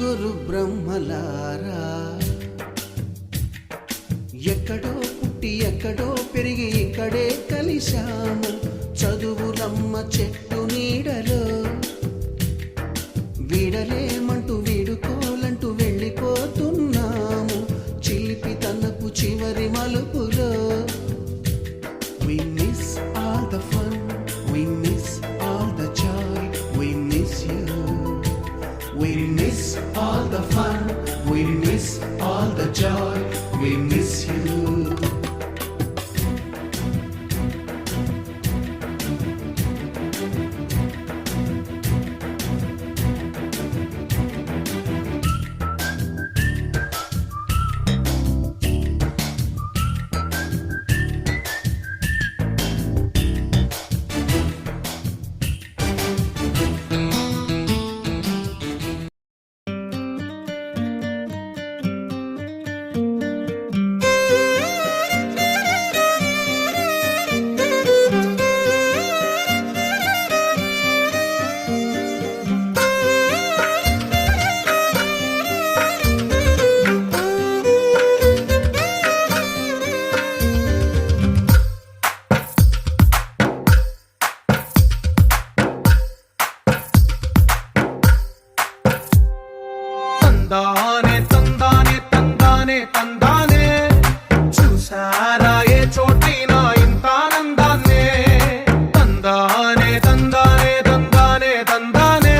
గురు బ్రహ్మలారా. ఎక్కడో పుట్టి ఎక్కడో పెరిగి ఇక్కడే కలిశాము. చదువులమ్మ చెట్టు నీడలో. వీడలేమంటూ తందానే తందానే తందానే తందానే. చూసారా ఏ చోటైనా ఇంత ఆనందాన్నే? తందానే తందానే తందానే తందానే.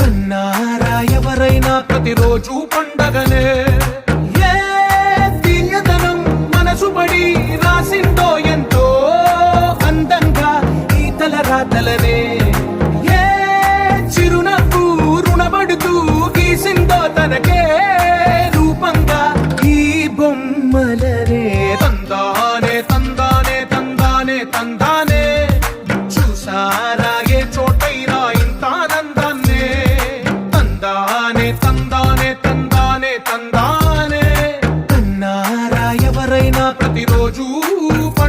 కన్నారా ఎవరైనా ప్రతిరోజు పండగనే?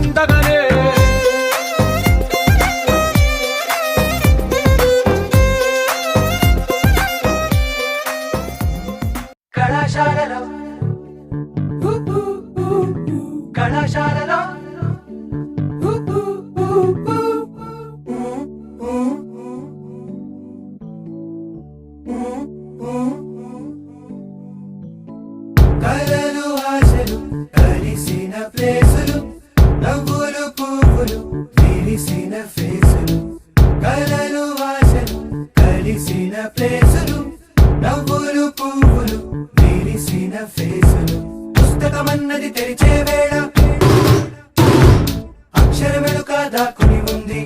పండగనే మెరిసిన ప్లేసులు నవ్వులు పువ్వులు మెరిసిన ఫేసులు. పుస్తకమన్నది తెరిచే వేళ అక్షర వెనుక దాక్కుని ఉంది.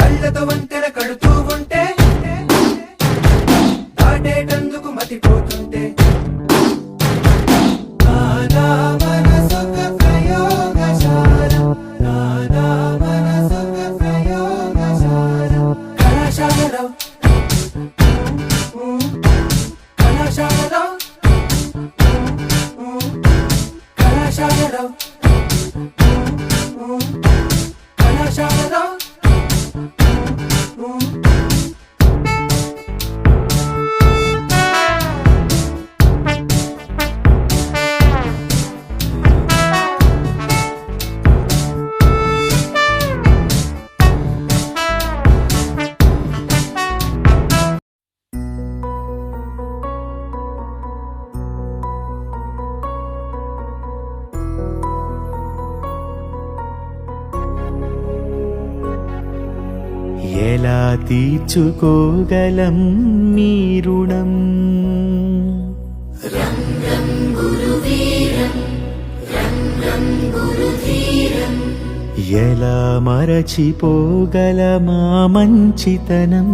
కళ్ళతో వంతెన కడుతూ ఉంటే దాటేట ఎలా తీర్చుకోగలం మీ రుణం? ఎలా మరచిపోగలమా మంచితనం?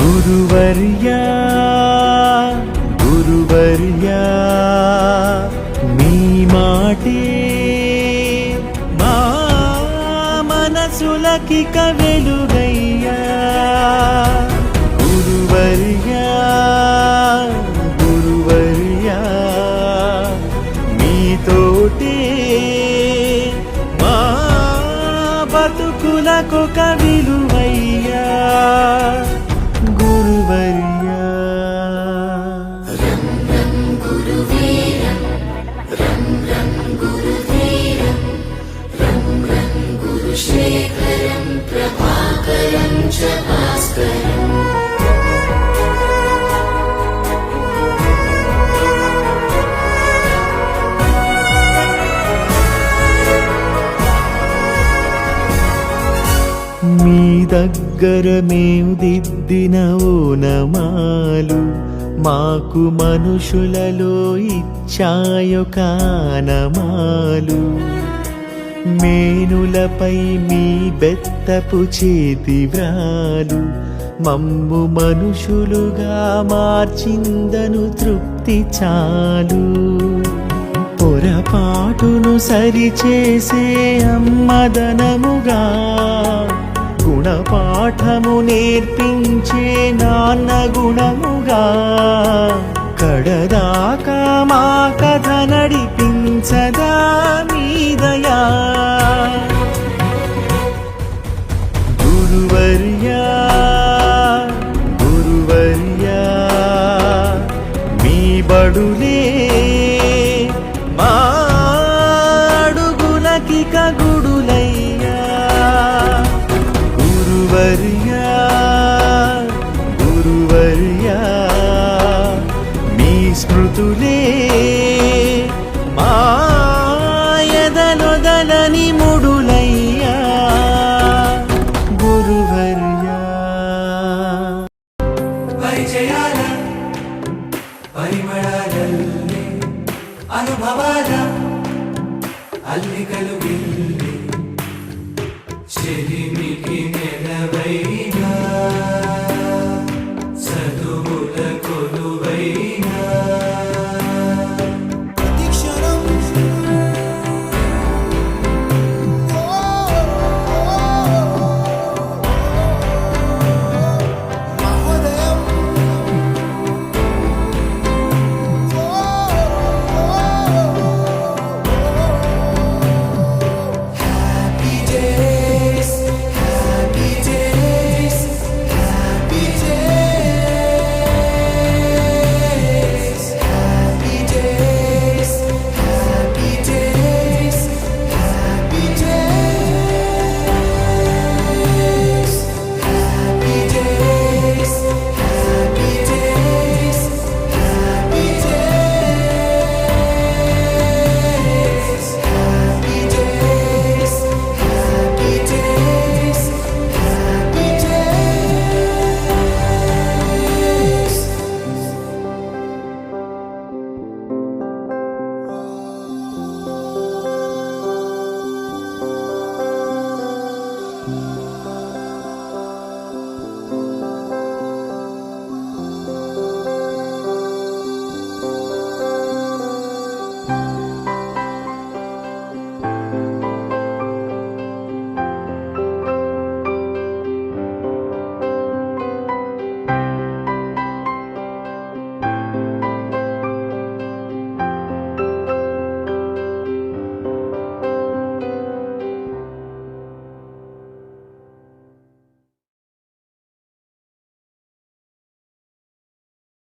గురువర్యా గురువర్యా మాటే. మా మనసులకి కవెలుగయ్యా. గురువర్యా గురువర్యా. మీతోటే మా బతుకులకు కవిలువయ్యా. గురువర్యా. దగ్గర మేము దిద్దిన ఓనమాలు మాకు మనుషులలో ఇచ్చాయో కానమాలు మేనులపై మీ బెత్తపు చేతి వ్రాలు మమ్ము మనుషులుగా మార్చిందను తృప్తి చాలు. పొరపాటును సరిచేసే అమ్మదనముగా గుణపాఠము నేర్పించే నాన్న గుణముగా కడదాకా మా కథ నడిపించదా?